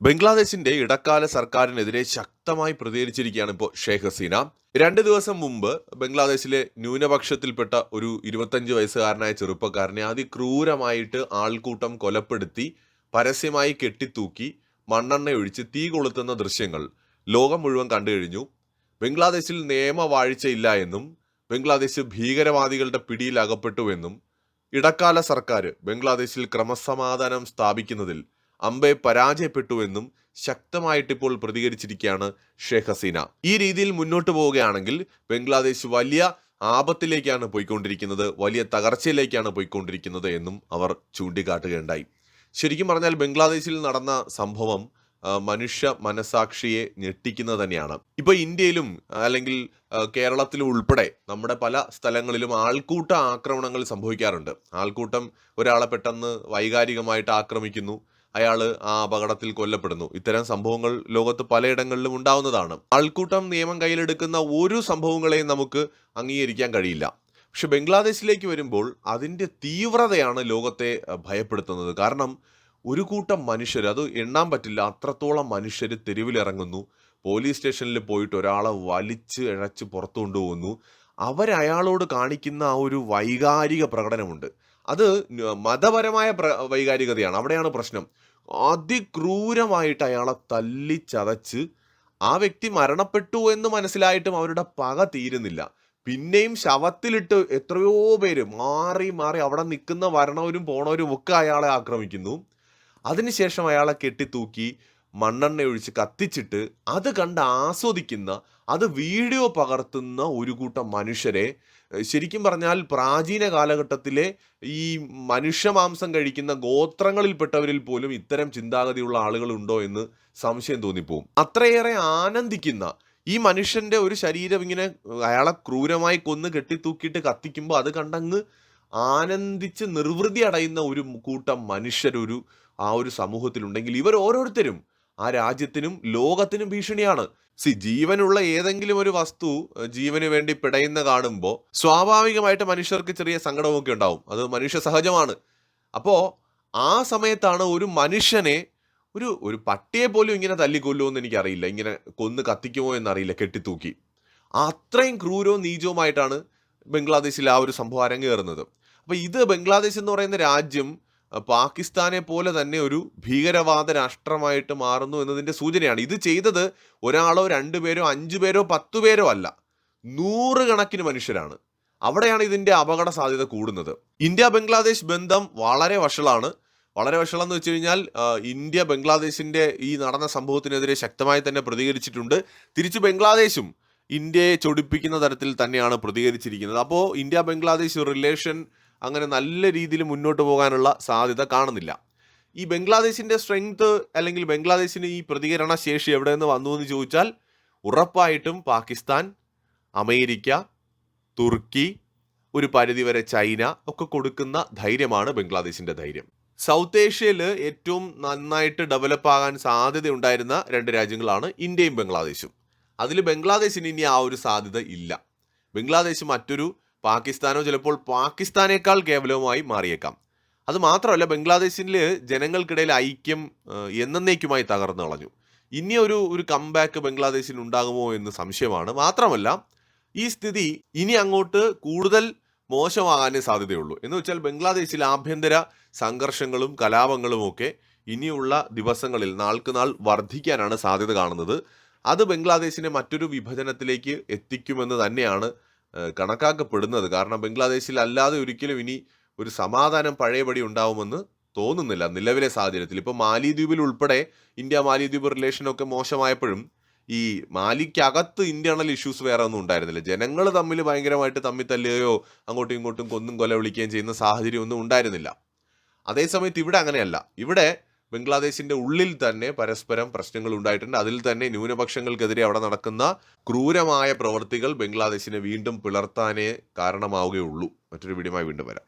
ബംഗ്ലാദേശിന്റെ ഇടക്കാല സർക്കാരിനെതിരെ ശക്തമായി പ്രതികരിച്ചിരിക്കുകയാണ് ഇപ്പോൾ ഷെയ്ഖ് ഹസീന. രണ്ട് ദിവസം മുമ്പ് ബംഗ്ലാദേശിലെ ന്യൂനപക്ഷത്തിൽപ്പെട്ട ഒരു ഇരുപത്തഞ്ച് വയസ്സുകാരനായ ചെറുപ്പക്കാരനെ അതിക്രൂരമായിട്ട് ആൾക്കൂട്ടം കൊലപ്പെടുത്തി പരസ്യമായി കെട്ടിത്തൂക്കി മണ്ണെണ്ണ ഒഴിച്ച് തീ കൊളുത്തുന്ന ദൃശ്യങ്ങൾ ലോകം മുഴുവൻ കണ്ടു കഴിഞ്ഞു. ബംഗ്ലാദേശിൽ നിയമവാഴ്ചയില്ല എന്നും ബംഗ്ലാദേശ് ഭീകരവാദികളുടെ പിടിയിൽ അകപ്പെട്ടുവെന്നും ഇടക്കാല സർക്കാർ ബംഗ്ലാദേശിൽ ക്രമസമാധാനം സ്ഥാപിക്കുന്നതിൽ അമ്പെ പരാജയപ്പെട്ടുവെന്നും ശക്തമായിട്ടിപ്പോൾ പ്രതികരിച്ചിരിക്കുകയാണ് ഷേഖ് ഹസീന. ഈ രീതിയിൽ മുന്നോട്ട് പോവുകയാണെങ്കിൽ ബംഗ്ലാദേശ് വലിയ ആപത്തിലേക്കാണ് പോയിക്കൊണ്ടിരിക്കുന്നത് വലിയ തകർച്ചയിലേക്കാണ് പോയിക്കൊണ്ടിരിക്കുന്നത് എന്നും അവർ ചൂണ്ടിക്കാട്ടുകയുണ്ടായി. ശരിക്കും പറഞ്ഞാൽ ബംഗ്ലാദേശിൽ നടന്ന സംഭവം മനുഷ്യ മനസാക്ഷിയെ ഞെട്ടിക്കുന്നത് തന്നെയാണ്. ഇപ്പൊ ഇന്ത്യയിലും അല്ലെങ്കിൽ കേരളത്തിലും ഉൾപ്പെടെ നമ്മുടെ പല സ്ഥലങ്ങളിലും ആൾക്കൂട്ട ആക്രമണങ്ങൾ സംഭവിക്കാറുണ്ട്. ആൾക്കൂട്ടം ഒരാളെ പെട്ടെന്ന് വൈകാരികമായിട്ട് ആക്രമിക്കുന്നു. അയാൾ ആ അപകടത്തിൽ കൊല്ലപ്പെടുന്നു. ഇത്തരം സംഭവങ്ങൾ ലോകത്ത് പലയിടങ്ങളിലും ഉണ്ടാവുന്നതാണ്. ആൾക്കൂട്ടം നിയമം കയ്യിലെടുക്കുന്ന ഒരു സംഭവങ്ങളെയും നമുക്ക് അംഗീകരിക്കാൻ കഴിയില്ല. പക്ഷെ ബംഗ്ലാദേശിലേക്ക് വരുമ്പോൾ അതിന്റെ തീവ്രതയാണ് ലോകത്തെ ഭയപ്പെടുത്തുന്നത്. കാരണം ഒരു കൂട്ടം മനുഷ്യർ അത് എണ്ണാൻ പറ്റില്ല അത്രത്തോളം മനുഷ്യർ തെരുവിലിറങ്ങുന്നു. പോലീസ് സ്റ്റേഷനിൽ പോയിട്ട് ഒരാളെ വലിച്ച് ഇഴച്ച് പുറത്തു കൊണ്ടുപോകുന്നു. അവരയാളോട് കാണിക്കുന്ന ആ ഒരു വൈകാരിക പ്രകടനമുണ്ട്. അത് മതപരമായ പ്ര വൈകാരികതയാണ്. അവിടെയാണ് പ്രശ്നം. അതിക്രൂരമായിട്ട് അയാളെ തല്ലിച്ചതച്ച് ആ വ്യക്തി മരണപ്പെട്ടു എന്ന് മനസ്സിലായിട്ടും അവരുടെ പക തീരുന്നില്ല. പിന്നെയും ശവത്തിലിട്ട് എത്രയോ പേര് മാറി മാറി അവിടെ നിൽക്കുന്ന വരണവരും പോണവരും ഒക്കെ അയാളെ ആക്രമിക്കുന്നു. അതിനുശേഷം അയാളെ കെട്ടിത്തൂക്കി മണ്ണെണ്ണ ഒഴിച്ച് കത്തിച്ചിട്ട് അത് കണ്ട് ആസ്വദിക്കുന്ന അത് വീഡിയോ പകർത്തുന്ന ഒരു കൂട്ടം മനുഷ്യരെ ശരിക്കും പറഞ്ഞാൽ പ്രാചീന കാലഘട്ടത്തിലെ ഈ മനുഷ്യമാംസം കഴിക്കുന്ന ഗോത്രങ്ങളിൽപ്പെട്ടവരിൽ പോലും ഇത്തരം ചിന്താഗതിയുള്ള ആളുകളുണ്ടോ എന്ന് സംശയം തോന്നിപ്പോവും. അത്രയേറെ ആനന്ദിക്കുന്ന ഈ മനുഷ്യന്റെ ഒരു ശരീരം ഇങ്ങനെ അയാളെ ക്രൂരമായി കൊന്ന് കെട്ടിത്തൂക്കിയിട്ട് കത്തിക്കുമ്പോൾ അത് കണ്ടങ്ങ് ആനന്ദിച്ച് നിർവൃതി അടയുന്ന ഒരു കൂട്ടം മനുഷ്യരൊരു ആ ഒരു സമൂഹത്തിലുണ്ടെങ്കിൽ ഇവർ ഓരോരുത്തരും ആ രാജ്യത്തിനും ലോകത്തിനും ഭീഷണിയാണ്. സി ജീവനുള്ള ഏതെങ്കിലും ഒരു വസ്തു ജീവന് വേണ്ടി പിടയുന്ന കാണുമ്പോൾ സ്വാഭാവികമായിട്ട് മനുഷ്യർക്ക് ചെറിയ സങ്കടമൊക്കെ ഉണ്ടാവും. അത് മനുഷ്യ സഹജമാണ്. അപ്പോൾ ആ സമയത്താണ് ഒരു മനുഷ്യനെ ഒരു ഒരു പട്ടിയെ പോലും ഇങ്ങനെ തല്ലിക്കൊല്ലുമോ എന്ന് എനിക്കറിയില്ല. ഇങ്ങനെ കൊന്ന് കത്തിക്കുമോ എന്നറിയില്ല കെട്ടിത്തൂക്കി. അത്രയും ക്രൂരവും നീചവുമായിട്ടാണ് ബംഗ്ലാദേശിൽ ആ ഒരു സംഭവം അരങ്ങേറുന്നത്. അപ്പോൾ ഇത് ബംഗ്ലാദേശ് എന്ന് പറയുന്ന രാജ്യം പാകിസ്ഥാനെ പോലെ തന്നെ ഒരു ഭീകരവാദ രാഷ്ട്രമായിട്ട് മാറുന്നു എന്നതിന്റെ സൂചനയാണ്. ഇത് ചെയ്തത് ഒരാളോ രണ്ടു പേരോ അഞ്ചു പേരോ പത്തു പേരോ അല്ല. നൂറുകണക്കിന് മനുഷ്യരാണ്. അവിടെയാണ് ഇതിന്റെ അപകട സാധ്യത കൂടുന്നത്. ഇന്ത്യ ബംഗ്ലാദേശ് ബന്ധം വളരെ വഷളാണ്. വളരെ വഷളം എന്ന് വെച്ച് കഴിഞ്ഞാൽ ഇന്ത്യ ബംഗ്ലാദേശിന്റെ ഈ നടന്ന സംഭവത്തിനെതിരെ ശക്തമായി തന്നെ പ്രതികരിച്ചിട്ടുണ്ട്. തിരിച്ച് ബംഗ്ലാദേശും ഇന്ത്യയെ ചൊടിപ്പിക്കുന്ന തരത്തിൽ തന്നെയാണ് പ്രതികരിച്ചിരിക്കുന്നത്. അപ്പോൾ ഇന്ത്യ ബംഗ്ലാദേശ് റിലേഷൻ അങ്ങനെ നല്ല രീതിയിൽ മുന്നോട്ട് പോകാനുള്ള സാധ്യത കാണുന്നില്ല. ഈ ബംഗ്ലാദേശിന്റെ സ്ട്രെങ്ത് അല്ലെങ്കിൽ ബംഗ്ലാദേശിന് ഈ പ്രതികരണ ശേഷി എവിടെ നിന്ന് വന്നു എന്ന് ചോദിച്ചാൽ ഉറപ്പായിട്ടും പാകിസ്ഥാൻ അമേരിക്ക തുർക്കി ഒരു പരിധിവരെ ചൈന ഒക്കെ കൊടുക്കുന്ന ധൈര്യമാണ് ബംഗ്ലാദേശിന്റെ ധൈര്യം. സൗത്ത് ഏഷ്യയിൽ ഏറ്റവും നന്നായിട്ട് ഡെവലപ്പ് ആകാൻ സാധ്യതയുണ്ടായിരുന്ന രണ്ട് രാജ്യങ്ങളാണ് ഇന്ത്യയും ബംഗ്ലാദേശും. അതിൽ ബംഗ്ലാദേശിന് ഇനി ആ ഒരു സാധ്യത ഇല്ല. ബംഗ്ലാദേശ് മറ്റൊരു പാകിസ്ഥാനോ ചിലപ്പോൾ പാകിസ്ഥാനേക്കാൾ കേവലവുമായി മാറിയേക്കാം. അത് മാത്രമല്ല ബംഗ്ലാദേശിൽ ജനങ്ങൾക്കിടയിൽ ഐക്യം എന്നേക്കുമായി തകർന്നു കളഞ്ഞു. ഇനി ഒരു ഒരു കംബാക്ക് ബംഗ്ലാദേശിൽ ഉണ്ടാകുമോ എന്ന് സംശയമാണ്. മാത്രമല്ല ഈ സ്ഥിതി ഇനി അങ്ങോട്ട് കൂടുതൽ മോശമാകാനേ സാധ്യതയുള്ളൂ. എന്ന് വെച്ചാൽ ബംഗ്ലാദേശിൽ ആഭ്യന്തര സംഘർഷങ്ങളും കലാപങ്ങളും ഒക്കെ ഇനിയുള്ള ദിവസങ്ങളിൽ നാൾക്ക് നാൾ വർദ്ധിക്കാനാണ് സാധ്യത കാണുന്നത്. അത് ബംഗ്ലാദേശിനെ മറ്റൊരു വിഭജനത്തിലേക്ക് എത്തിക്കുമെന്ന് തന്നെയാണ് കണക്കാക്കപ്പെടുന്നത്. കാരണം ബംഗ്ലാദേശിൽ അല്ലാതെ ഒരിക്കലും ഇനി ഒരു സമാധാനം പഴയപടി ഉണ്ടാവുമെന്ന് തോന്നുന്നില്ല നിലവിലെ സാഹചര്യത്തിൽ. ഇപ്പോൾ മാലിദ്വീപിൽ ഉൾപ്പെടെ ഇന്ത്യ മാലിദ്വീപ് റിലേഷനൊക്കെ മോശമായപ്പോഴും ഈ മാലിക്കകത്ത് ഇന്റേണൽ ഇഷ്യൂസ് വേറെ ഒന്നും ഉണ്ടായിരുന്നില്ല. ജനങ്ങൾ തമ്മിൽ ഭയങ്കരമായിട്ട് തമ്മിൽ തല്ലുകയോ അങ്ങോട്ടും ഇങ്ങോട്ടും കൊന്നും കൊല വിളിക്കുകയും ചെയ്യുന്ന സാഹചര്യമൊന്നും ഉണ്ടായിരുന്നില്ല. അതേസമയത്ത് ഇവിടെ അങ്ങനെയല്ല. ഇവിടെ ബംഗ്ലാദേശിന്റെ ഉള്ളിൽ തന്നെ പരസ്പരം പ്രശ്നങ്ങൾ ഉണ്ടായിട്ടുണ്ട്. അതിൽ തന്നെ ന്യൂനപക്ഷങ്ങൾക്കെതിരെ അവിടെ നടക്കുന്ന ക്രൂരമായ പ്രവൃത്തികൾ ബംഗ്ലാദേശിനെ വീണ്ടും പിളർത്താനേ കാരണമാവുകയുള്ളൂ. മറ്റൊരു വീഡിയോമായി വീണ്ടും വരാം.